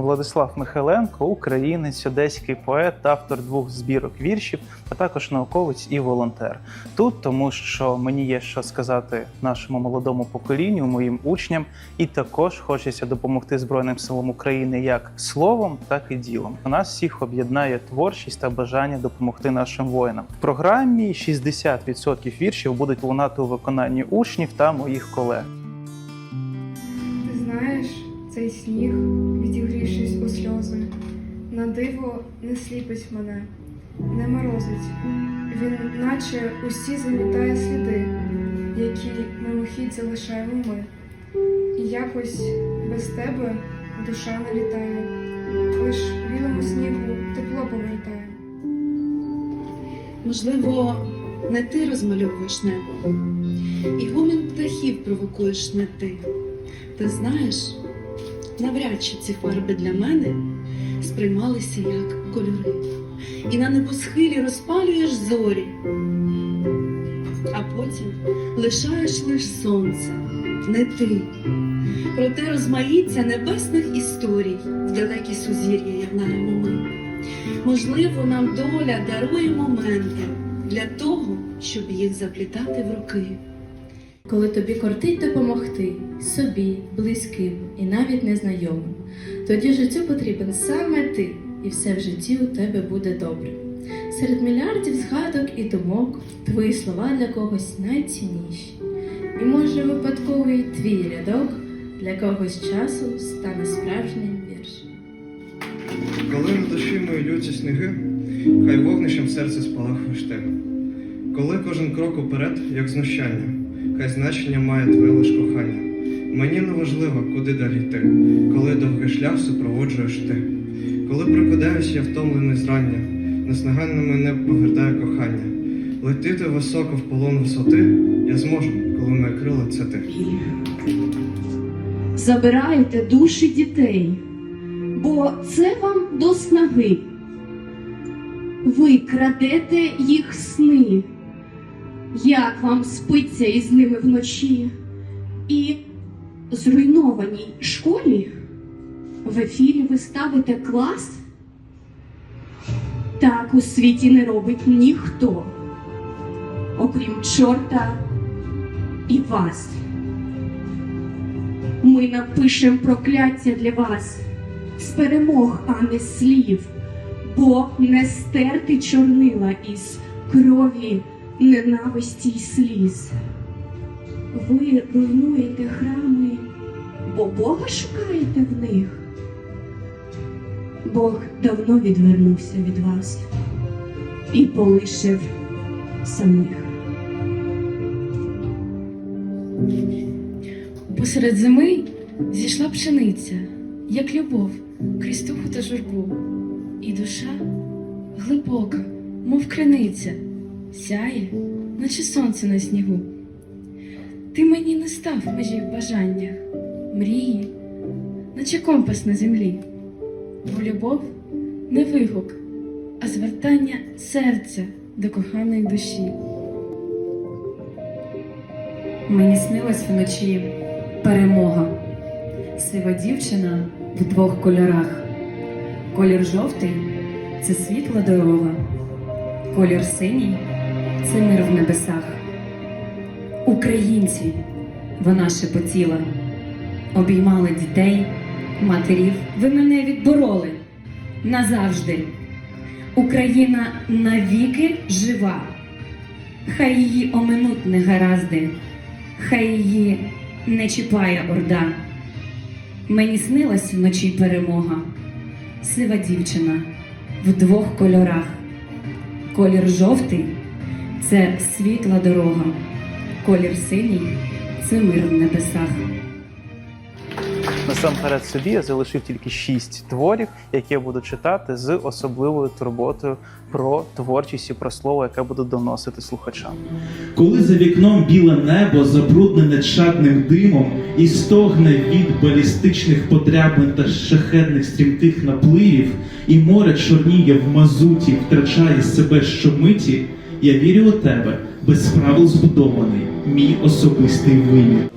Владислав Михайленко, українець, одеський поет, автор двох збірок віршів, а також науковець і волонтер. Тут тому, що мені є що сказати нашому молодому поколінню, моїм учням, і також хочеться допомогти Збройним силам України як словом, так і ділом. У нас всіх об'єднає творчість та бажання допомогти нашим воїнам. В програмі 60% віршів будуть лунати у виконанні учнів та моїх колег. Ти знаєш, цей сніг, сльози, на диво не сліпить мене, не морозить. Він наче усі замітає сліди, які мимохідь залишаємо ми. І якось без тебе душа не літає, лиш білому снігу тепло повертає. Можливо, не ти розмальовуєш небо, і гомін птахів провокуєш не ти. Ти знаєш, навряд чи ці фарби для мене сприймалися як кольори. І на небосхилі розпалюєш зорі, а потім лишаєш лиш сонце, не ти. Проте розмаїття небесних історій в далекі сузір'я єднаємо ми. Можливо, нам доля дарує моменти для того, щоб їх заплітати в роки. Коли тобі кортить допомогти собі, близьким навіть незнайомим, тоді життю потрібен саме ти, і все в житті у тебе буде добре. Серед мільярдів згадок і думок твої слова для когось найцінніші. І може випадковий твій рядок для когось часу стане справжнім віршем. Коли на душі мої люті сніги, хай вогнищем серце спалахуєш ти. Коли кожен крок уперед, як знущання, хай значення має твоє лиш кохання. Мені не важливо, куди далі йти, коли довгий шлях супроводжуєш ти. Коли прокидаюсь, я втомлений зрання, неснагально мене повертає кохання. Летіти високо в полон висоти я зможу, коли моє крила це ти. забираєте душі дітей, бо це вам до снаги. Ви крадете їх сни, як вам спиться із ними вночі, і зруйнованій школі в ефірі ви ставите клас. Так у світі не робить ніхто, окрім чорта і вас. Ми напишем прокляття для вас з перемог, а не слів, бо не стерти чорнила із крові, ненависті й сліз. Ви руйнуєте храми, бо Бога шукаєте в них. Бог давно відвернувся від вас і полишив самих. Посеред зими зійшла пшениця, як любов, крізь туху та журбу, і душа глибока, мов криниця, сяє, наче сонце на снігу. Ти мені не став межі в бажаннях, мрії, наче компас на землі, бо любов не вигук, а звертання серця до коханої душі. Мені снилась вночі перемога. Сива дівчина в двох кольорах. Колір жовтий це світла дорога. Колір синій це мир в небесах. Українці вона шепотіла, обіймали дітей, матерів. Ви мене відбороли назавжди. Україна навіки жива. Хай її оминуть негаразди, хай її не чіпає орда. Мені снилась вночі перемога, сива дівчина в двох кольорах. Колір жовтий це світла дорога, колір синій це мир в небесах. Насамперед собі я залишив тільки шість творів, які я буду читати з особливою турботою про творчість і про слово, яке буду доносити слухачам. Коли за вікном біле небо забруднене чадним димом і стогне від балістичних подряблень та шахетних стрімких напливів, і море чорніє в мазуті, втрачає себе щомиті, я вірю у тебе, без правил збудований, мій особистий вимір.